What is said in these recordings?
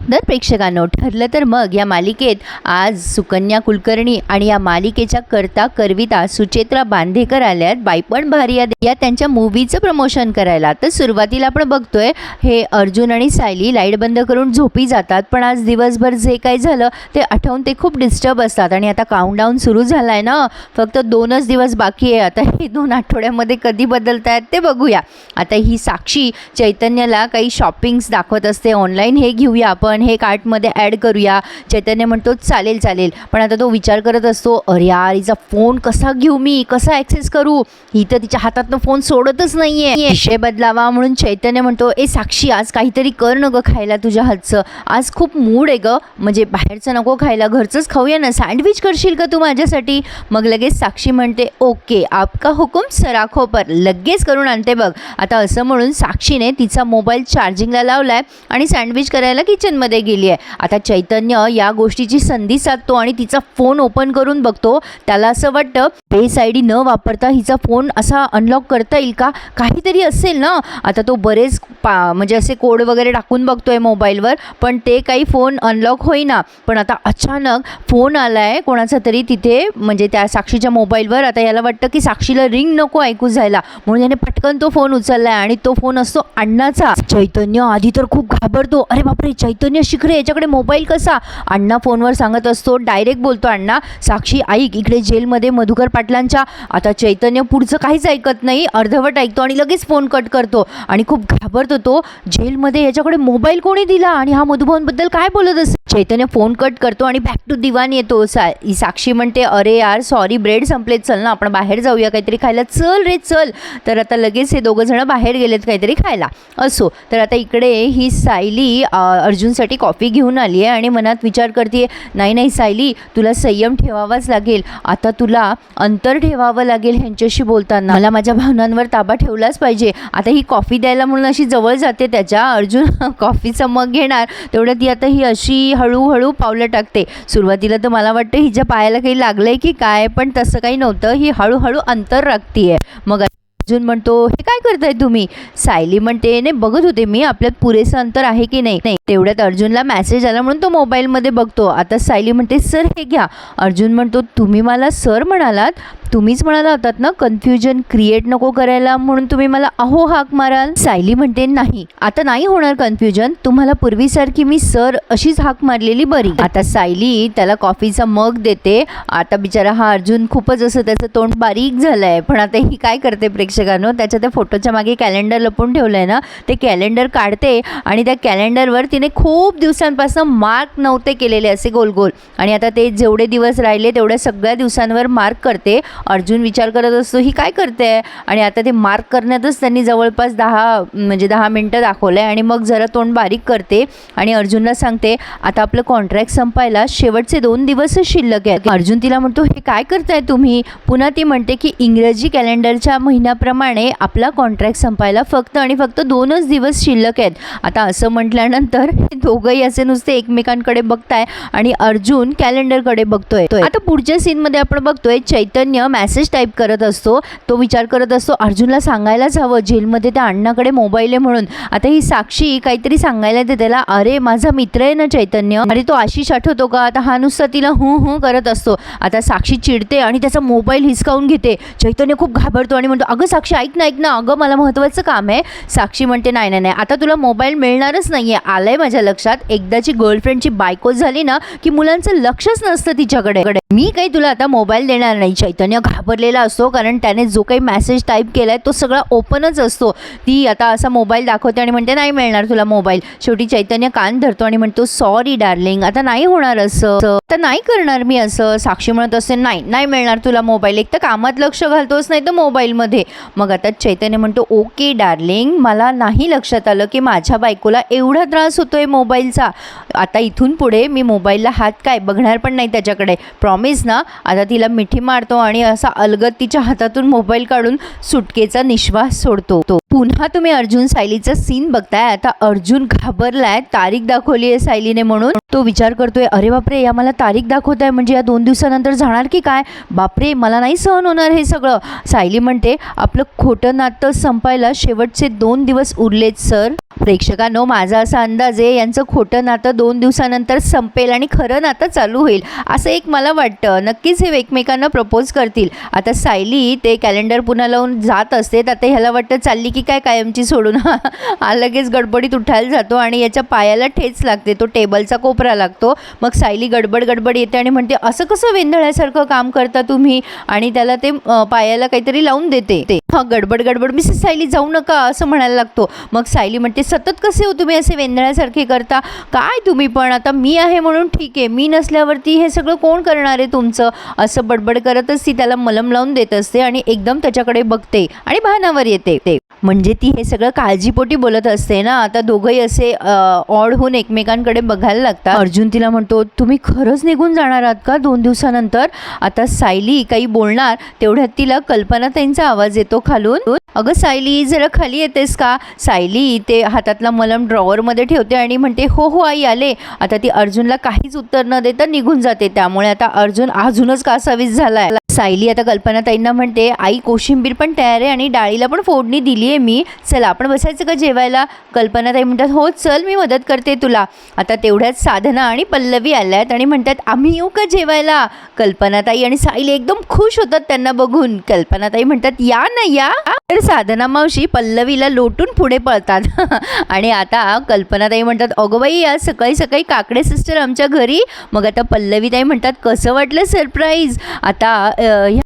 तर प्रेक्षकांनो ठरलं तर मग या मालिकेत आज सुकन्या कुलकर्णी आणि या मालिकेच्या करता करविता सुचेत्रा बांधेकर आल्यात. बायपण भारी या या त्यांच्या मूवीचं प्रमोशन करायला. तर सुरुवातीला आपण बघतोय हे अर्जुन आणि सायली लाइट बंद करून झोपी जातात. पण आज दिवसभर जे काही झालं ते आठवून ते खूप डिस्टर्ब असतात. आणि आता काउंटडाऊन सुरू झाला आहे ना फक्त दोनच दिवस बाकी आहे. आता हे दोन आठवड्यामध्ये कधी बदलत आहेत ते बघूया. आता ही साक्षी चैतन्याला काही शॉपिंग्स दाखवत असते. ऑनलाईन हे घेऊया आपण. आपण हे कार्टमध्ये ॲड करूया. चैतन्य म्हणतो चालेल चालेल. पण आता तो विचार करत असतो अरे यार हिचा फोन कसा घेऊ मी? कसा ॲक्सेस करू? ही तर तिच्या हातातनं फोन सोडतच नाही आहे विषय बदलावा म्हणून चैतन्य म्हणतो ए साक्षी आज काहीतरी कर न गं खायला तुझ्या हातचं. आज खूप मूड आहे गं. म्हणजे बाहेरचं नको खायला घरचंच खाऊया ना. सँडविच करशील का तू माझ्यासाठी? मग लगेच साक्षी म्हणते ओके आपका हुकुम सराखो पर. लगेच करून आणते बघ. आता असं म्हणून साक्षीने तिचा मोबाईल चार्जिंगला लावलाय आणि सँडविच करायला डिप्रेशनमध्ये गेली आहे. आता चैतन्य या गोष्टीची संधी साधतो आणि तिचा फोन ओपन करून बघतो. त्याला असं वाटतं फेस आय डी न वापरता हिचा फोन असा अनलॉक करता येईल का? काहीतरी असेल ना? आता तो बरेच पा म्हणजे असे कोड वगैरे टाकून बघतोय मोबाईलवर पण ते काही फोन अनलॉक होईना. पण आता अचानक फोन आला आहे कोणाचा तरी तिथे म्हणजे त्या साक्षीच्या मोबाईलवर आता याला वाटतं की साक्षीला रिंग नको ऐकू जायला. म्हणून याने पटकन तो फोन उचलला आहे आणि तो फोन असतो अण्णाचा. चैतन्य आधी तर खूप घाबरतो. अरे बापरे चैतन्य शिखरे याच्याकडे मोबाईल कसा? अण्णा फोनवर सांगत असतो डायरेक्ट बोलतो अण्णा साक्षी ऐक इकडे जेलमध्ये मधुकर पाटलांच्या आता चैतन्य पुढचं काहीच ऐकत नाही अर्धवट ऐकतो आणि लगेच फोन कट करतो आणि खूप घाबरतो तो. जेलमध्ये याच्याकडे मोबाईल कोणी दिला? आणि हा मधुभवनबद्दल काय बोलत असेल? चैतन्य फोन कट करतो आणि बॅक टू दिवान येतो. सा साक्षी म्हणते अरे यार सॉरी ब्रेड संपलेत चल ना आपण बाहेर जाऊया काहीतरी खायला. चल रे चल. तर आता लगेच हे दोघं जण बाहेर गेलेत काहीतरी खायला. असो. तर आता इकडे ही सायली अर्जुन तुझ्यासाठी कॉफी घेऊन आली आहे आणि मनात विचार करते नाही नाही सायली तुला संयम ठेवावाच लागेल. आता तुला अंतर ठेवावं लागेल ह्यांच्याशी बोलताना. मला माझ्या भावनांवर ताबा ठेवलाच पाहिजे. आता ही कॉफी द्यायला म्हणून अशी जवळ जाते त्याच्या अर्जुन कॉफीचा मग घेणार. तेवढं ती आता ही अशी हळूहळू पावलं टाकते. सुरुवातीला तर मला वाटतं हिच्या पायाला काही लागलंय की काय पण तसं काही नव्हतं. ही हळूहळू अंतर राखतीये. मग अर्जुन म्हणतो हे काय करताय तुम्ही? सायली म्हणते नाही बघत होते मी आपल्यात पुरेसं अंतर आहे की नाही? नाही तेवढ्यात अर्जुनला मेसेज आला म्हणून तो मोबाईलमध्ये बघतो. आता सायली म्हणते सर हे घ्या. अर्जुन म्हणतो तुम्ही मला सर म्हणालात तुम्हीच म्हणाला होतात ना कन्फ्युजन क्रिएट नको करायला म्हणून तुम्ही मला अहो हाक माराल. सायली म्हणते नाही आता नाही होणार कन्फ्युजन तुम्हाला पूर्वीसारखी मी सर अशीच हाक मारलेली बरी. आता सायली त्याला कॉफीचा मग देते. आता बिचारा हा अर्जुन खूपच असं त्याचं तोंड बारीक झालंय. पण आता ही काय करते प्रेक्षकांनो त्याच्या त्या फोटोच्या मागे कॅलेंडर लपून ठेवलंय ना ते कॅलेंडर काढते आणि त्या कॅलेंडरवर तिने खूप दिवसांपासून मार्क नव्हते केलेले असे गोल गोल आणि आता ते जेवढे दिवस राहिले तेवढ्या सगळ्या दिवसांवर मार्क करते. अर्जुन विचार करत असतो ही काय करते? आणि आता ते मार्क करण्यातच त्यांनी जवळपास दहा म्हणजे दहा मिनटं दाखवलं आहे आणि मग जरा तोंड बारीक करते आणि अर्जुनला सांगते आता आपलं कॉन्ट्रॅक्ट संपायला शेवटचे दोन दिवसच शिल्लक आहेत अर्जुन तिला म्हणतो हे काय करताय तुम्ही? पुन्हा ती म्हणते की इंग्रजी कॅलेंडरच्या महिन्याप्रमाणे आपला कॉन्ट्रॅक्ट संपायला फक्त आणि फक्त दोनच दिवस शिल्लक आहेत. आता असं म्हटल्यानंतर दोघंही असे नुसते एकमेकांकडे बघताय आणि अर्जुन कॅलेंडरकडे बघतोय. आता पुढच्या सीनमध्ये आपण बघतोय चैतन्य मेसेज टाईप करत असतो तो विचार करत असतो अर्जुनला सांगायलाच हवं जेलमध्ये त्या अण्णाकडे मोबाईल आहे म्हणून. आता ही साक्षी काहीतरी सांगायला येते त्याला अरे माझा मित्र आहे ना चैतन्य अरे तो आशिष आठवतो का? आता हा नुसता तिला हू हू करत असतो. आता साक्षी चिडते आणि त्याचा मोबाईल हिसकावून घेते. चैतन्य खूप घाबरतो आणि म्हणतो अगं साक्षी ऐक ना ऐक ना अगं मला महत्त्वाचं काम आहे. साक्षी म्हणते नाही नाही नाही आता तुला मोबाईल मिळणारच नाही आहे आलं आहे माझ्या लक्षात. एकदाची गर्लफ्रेंडची बायको झाली ना की मुलांचं लक्षच नसतं तिच्याकडे. मी काही तुला आता मोबाईल देणार नाही चैतन्य घाबरलेला असतो कारण त्याने जो काही मेसेज टाईप केला आहे तो सगळा ओपनच असतो. ती आता असा मोबाईल दाखवते आणि म्हणते नाही मिळणार तुला मोबाईल शेवटी चैतन्य कान धरतो आणि म्हणतो सॉरी डार्लिंग आता नाही होणार असं. तर नाही करणार मी असं. साक्षी म्हणत असते नाही नाही मिळणार तुला मोबाईल एक तर कामात लक्ष घालतोस नाही तर मोबाईलमध्ये मग आता चैतन्य म्हणतो ओके डार्लिंग मला नाही लक्षात आलं की माझ्या बायकोला एवढा त्रास होतोय मोबाईलचा आता इथून पुढे मी मोबाईलला हात काय बघणार पण नाही त्याच्याकडे. प्रॉमिस ना आता तिला मिठी मारतो आणि असा अलगद तिच्या हातातून मोबाईल काढून सुटकेचा निश्वास सोडतो. तो पुन्हा तुम्ही अर्जुन सायलीचा सीन बघताय. आता अर्जुन घाबरलाय. तारीख दाखवली आहे सायलीने म्हणून. तो विचार करतोय अरे बापरे या मला तारीख दाखवत आहे म्हणजे या दोन दिवसानंतर जाणार की काय? बापरे मला नाही सहन होणार हे सगळं. सायली म्हणते आपलं खोटं नातं संपायला शेवटचे दोन दिवस उरलेत सर. प्रेक्षकांनो माझा असा अंदाज आहे यांचं खोटं नातं दोन दिवसानंतर संपेल आणि खरं नातं चालू होईल. असं एक मला वाटतं. नक्कीच हे एकमेकांना प्रपोज करते करतील आता सायली ते कॅलेंडर पुन्हा लावून जात असते तर आता ह्याला वाटतं चालली की काय कायमची सोडून. हा लगेच गडबडीत उठायला जातो आणि याच्या पायाला ठेच लागते तो टेबलचा कोपरा लागतो. मग सायली गडबड गडबड येते आणि म्हणते असं कसं वेंधळ्यासारखं काम करता तुम्ही? आणि त्याला ते पायाला काहीतरी लावून देते. ते हा गडबड गडबड मिसेस सायली जाऊ नका असं म्हणायला लागतो. मग सायली म्हणते सतत कसे हो तुम्ही असे वेंधळ्यासारखे करता? काय तुम्ही पण आता मी आहे म्हणून ठीक आहे. मी नसल्यावरती हे सगळं कोण करणार आहे तुमचं? असं बडबड करतच ती त्याला मलम लावून देत असते आणि एकदम त्याच्याकडे बघते आणि भानावर येते. ते म्हणजे ती हे सगळं काळजीपोटी बोलत असते ना आता दोघंही असे ऑड होऊन एकमेकांकडे बघायला लागतात. अर्जुन तिला म्हणतो तुम्ही खरंच निघून जाणार आहात का दोन दिवसानंतर? आता सायली काही बोलणार तेवढ्यात तिला कल्पना त्यांचा आवाज येतो खालून. अगं सायली जरा खाली येतेस का? सायली ते हातातला मलम ड्रॉवरमध्ये ठेवते आणि म्हणते हो हो आई आले. आता ती अर्जुनला काहीच उत्तर न देता निघून जाते. त्यामुळे आता अर्जुन अजूनच कासावीस झालाय. सायली आता कल्पनाताईंना म्हणते आई कोशिंबीर पण तयार आहे आणि डाळीला पण फोडणी दिली आहे मी. चला आपण बसायचं का जेवायला? कल्पनाताई म्हणतात हो चल मी मदत करते तुला. आता तेवढ्याच साधना आणि पल्लवी आल्या आहेत आणि म्हणतात आम्ही येऊ का जेवायला? कल्पनाताई आणि सायली एकदम खुश होतात त्यांना बघून. कल्पनाताई म्हणतात या ना या. तर साधना मावशी पल्लवीला लोटून पुढे पळतात. आणि आता कल्पनाताई म्हणतात अगं या सकाळी सकाळी काकडे सिस्टर आमच्या घरी. मग आता पल्लवीताई म्हणतात कसं वाटलं सरप्राईज? आता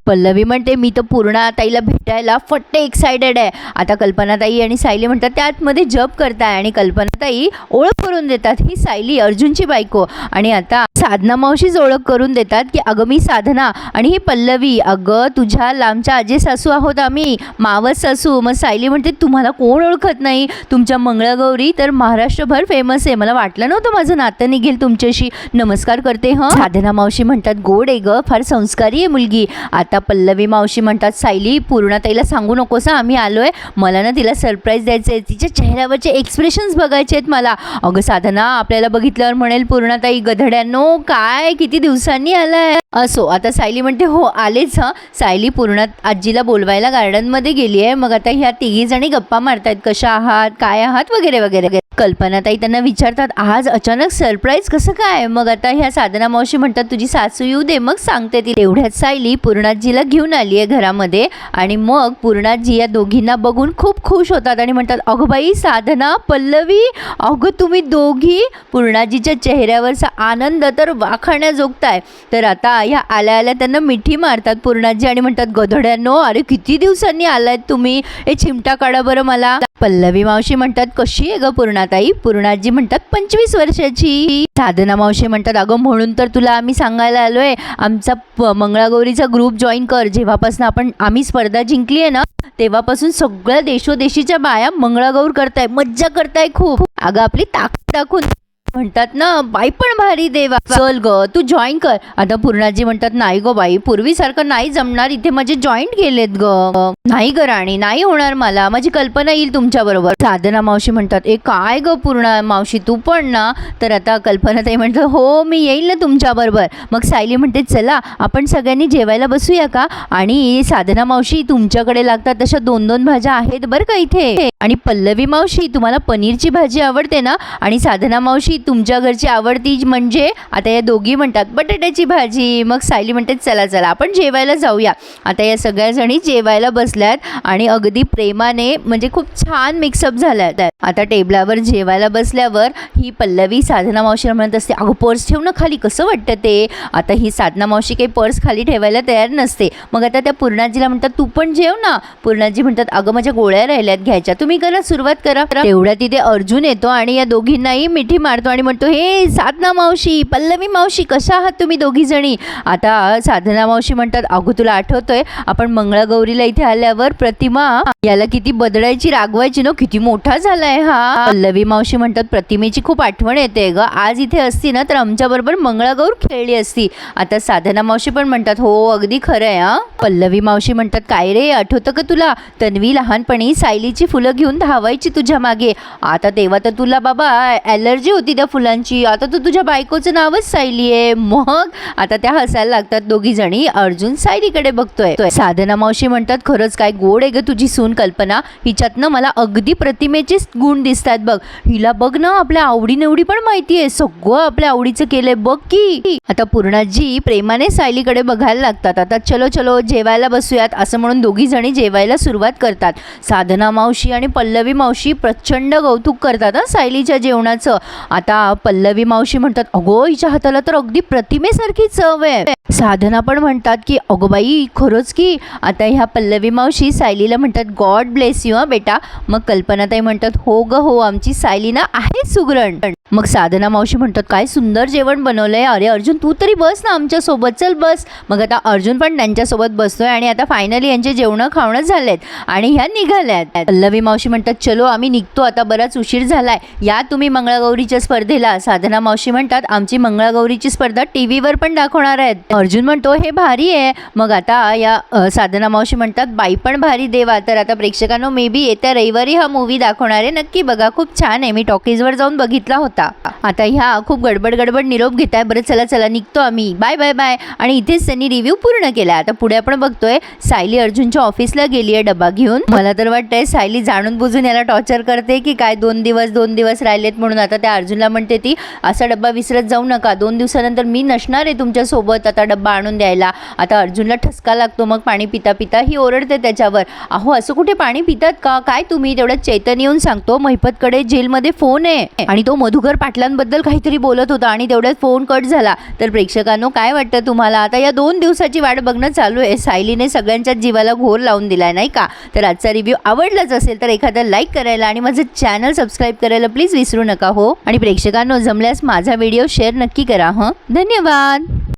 पल्लवी म्हणते मी तर पूर्ण ताईला भेटायला फट्टे एक्सायटेड आहे. आता कल्पनाताई आणि सायली म्हणतात त्या आतमध्ये जप करताय. आणि कल्पनाताई ओळख करून देतात ही सायली अर्जुनची बायको. आणि आता साधना मावशीच ओळख करून देतात की अगं मी साधना आणि ही पल्लवी. अगं तुझ्या लांबच्या आजे सासू आहोत आम्ही. मावस सासू. मग सायली म्हणते तुम्हाला कोण ओळखत नाही? तुमच्या मंगळागौरी तर महाराष्ट्रभर फेमस आहे. मला वाटलं नव्हतं माझं नातं निघेल तुमच्याशी. नमस्कार करते हं? साधना मावशी म्हणतात गोड आहे ग. फार संस्कारी आहे मुलगी. आता पल्लवी मावशी म्हणतात सायली पूर्णाताईला सांगू नकोस आम्ही आम्ही आहे मला ना तिला सरप्राईज द्यायचं आहे तिच्या चेहऱ्यावरचे एक्सप्रेशन्स बघायचे आहेत मला. अगं साधना आपल्याला बघितल्यावर म्हणेल पूर्णाताई गधड्यांनो काय? किती दिवसांनी आलाय? असो आता सायली म्हणते हो आलेच हं. सायली पूर्ण आजीला बोलवायला गार्डनमध्ये गेली आहे मग आता ह्या तिघी जणी गप्पा मारतायत. कशा आहात? काय आहात? वगैरे वगैरे वगैरे. कल्पनाताई त्यांना विचारतात आज अचानक सरप्राईज कसं काय? मग आता ह्या साधना मावशी म्हणतात तुझी सासू येऊ दे मग सांगते ती तेवढ्यात सायली पूर्णाजीला घेऊन आली आहे घरामध्ये आणि मग पूर्णाजी या दोघींना बघून खूप खुश होतात आणि म्हणतात अगं बाई साधना पल्लवी अगं तुम्ही दोघी? पूर्णाजीच्या चेहऱ्यावरचा आनंद तर वाखाण्याजोगताय तर आता ह्या आल्या आल्या त्यांना मिठी मारतात पूर्णाजी आणि म्हणतात गधड्यांनो अरे किती दिवसांनी आलायत तुम्ही? हे चिमटा काढा बरं मला. पल्लवी मावशी म्हणतात कशी आहे ग पूर्णाताई? पूर्णाजी म्हणतात पंचवीस वर्षाची. साधना मावशी म्हणतात अगं म्हणून तर तुला आम्ही सांगायला आलोय. आमचा मंगळागौरीचा ग्रुप जॉईन कर. जेव्हापासून आपण आम्ही स्पर्धा जिंकली आहे ना तेव्हापासून सगळ्या देशोदेशीच्या बाया मंगळागौर करताय. मज्जा करताय खूप. अगं आपली ताकद दाखवून म्हणतात ना बाई पण भारी देवा. चल ग तू जॉईन कर. आता पूर्णाजी म्हणतात नाही ग बाई पूर्वीसारखं नाही जमणार. इथे माझे जॉईंट गेलेत ग. नाही ग राणी नाही होणार मला. माझी कल्पना येईल तुमच्या बरोबर. साधना मावशी म्हणतात ए काय ग पूर्ण मावशी तू पण ना. तर आता कल्पना ताई म्हणतात हो मी येईल ना तुमच्या बरोबर. मग सायली म्हणते चला आपण सगळ्यांनी जेवायला बसूया का? आणि साधना मावशी तुमच्याकडे लागतात तशा दोन दोन भाज्या आहेत बरं का इथे? आणि पल्लवी मावशी तुम्हाला पनीरची भाजी आवडते ना? आणि साधना मावशी तुमच्या घरची आवडती म्हणजे आता या दोघी म्हणतात बटाट्याची भाजी. मग सायली म्हणते चला चला आपण जेवायला जाऊया. आता या सगळ्या जणी जेवायला बसल्यात आणि अगदी प्रेमाने म्हणजे खूप छान मिक्सअप झाल्यात. आता टेबलावर जेवायला बसल्यावर ही पल्लवी साधना मावशीला म्हणत असते अगं पर्स ठेव ना खाली कसं वाटतं ते? आता ही साधना मावशी काही पर्स खाली ठेवायला तयार नसते. मग आता त्या पूर्णाजीला म्हणतात तू पण जेव ना. पूर्णाजी म्हणतात अगं माझ्या गोळ्या राहिल्यात घ्यायच्या. तुम्ही करा सुरुवात करा. तेवढ्या तिथे अर्जुन येतो आणि या दोघींनाही मिठी मारतो आणि म्हणतो हे साधना मावशी पल्लवी मावशी कशा आहात तुम्ही दोघी जणी? आता साधना मावशी म्हणतात अगं तुला आठवतोय आपण मंगळागौरीला इथे आल्यावर प्रतिमा याला किती बदलायची रागवायची ना किती मोठा झालाय हा. पल्लवी मावशी म्हणतात प्रतिमेची खूप आठवण येते ग आज इथे असती ना तर आमच्या बरोबर मंगळागौर खेळली असती. आता साधना मावशी पण म्हणतात हो अगदी खरं आहे हा. पल्लवी मावशी म्हणतात काय रे आठवतं का तुला? तन्वी लहानपणी सायलीची फुलं घेऊन धावायची तुझ्या मागे. आता तेव्हा तर तुला बाबा ॲलर्जी होती त्या फुलांची आता तर तुझ्या बायकोचं नावच सायली आहे. मग आता त्या हसायला लागतात दोघी जणी. अर्जुन सायलीकडे बघतोय. साधना मावशी म्हणतात खरंच काय गोड आहे ग तुझी सून कल्पना. हिच्यातनं मला अगदी प्रतिमेचेच गुण दिसतात बघ. हिला बघ ना आपल्या आवडीनिवडी पण माहिती आहे. सगळं आपल्या आवडीचं केलंय. बघ की. आता पूर्णाजी प्रेमाने सायलीकडे बघायला लागतात. आता चलो चलो जेवायला बसूयात. असं म्हणून दोघी जणी जेवायला सुरुवात करतात. साधना मावशी आणि पल्लवी मावशी प्रचंड कौतुक करतात सायलीच्या जेवणाचं. आता आता पल्लवी मावशी म्हणतात अगो हिच्या हाताला तर अगदी प्रतिमेसारखी चव आहे. साधना पण म्हणतात की अगोबाई खरंच की. आता ह्या पल्लवी मावशी सायलीला म्हणतात गॉड ब्लेस यू हा बेटा. मग कल्पनाताई म्हणतात हो ग हो आमची सायली ना आहे सुगरण. मग साधना मावशी म्हणतात काय सुंदर जेवण बनवलंय अरे अर्जुन तू तरी बस ना आमच्यासोबत चल बस. मग आता अर्जुन पण त्यांच्यासोबत बसतोय आणि आता फायनली यांचे जेवणं खावणं झालेत आणि ह्या निघाल्यात. पल्लवी मावशी म्हणतात चलो आम्ही निघतो आता बराच उशीर झालाय. या तुम्ही मंगळागौरीच्या स्पर्धेला. साधना मावशी म्हणतात आमची मंगळागौरीची स्पर्धा टी व्हीवर पण दाखवणार आहेत. अर्जुन म्हणतो हे भारी आहे. मग आता या साधना मावशी म्हणतात बाई पण भारी देवा. तर आता प्रेक्षकांनो मे बी येत्या रविवारी हा मूवी दाखवणार आहे. नक्की बघा खूप छान आहे. मी टॉकीजवर जाऊन बघितला होता. आता ह्या खूप गडबड गडबड निरोप घेताय. बरं चला चला निघतो आम्ही. Bye bye bye. आणि इथेच त्यांनी रिव्ह्यू पूर्ण केला. आता पुढे आपण बघतोय सायली अर्जुनच्या ऑफिसला गेली आहे डबा घेऊन. मला तर वाटतंय सायली जाणून बुजून याला टॉर्चर करते की काय दोन दिवस दोन दिवस राहिलेत म्हणून. आता त्या अर्जुनला म्हणते ती असा डब्बा विसरत जाऊ नका. दोन दिवसानंतर मी नसणार आहे तुमच्यासोबत आता डब्बा आणून द्यायला. आता अर्जुनला ठसका लागतो. मग पाणी पिता पिता ही ओरडते त्याच्यावर. अहो असं कुठे पाणी पितात का? काय तुम्ही? तेवढ्यात चैतन्य येऊन सांगतो. महिपतकडे जेलमध्ये फोन आहे. आणि तो मधुकर पाटलांबद्दल काहीतरी बोलत होता आणि तेवढ्यात फोन कट झाला. तर प्रेक्षकांनो काय वाटतं तुम्हाला? आता या दोन दिवसाची वाट बघणं चालू आहे. सायलीने सगळ्यांच्याच जीवाला घोर लावून दिलाय नाही का? तर आजचा रिव्ह्यू आवडलाच असेल तर एखादा लाईक करायला आणि माझं चॅनल सबस्क्राईब करायला प्लीज विसरू नका हो? आणि प्रेक्षक शिक्षकांनो जमल्यास माझा व्हिडिओ शेअर नक्की करा हं? धन्यवाद!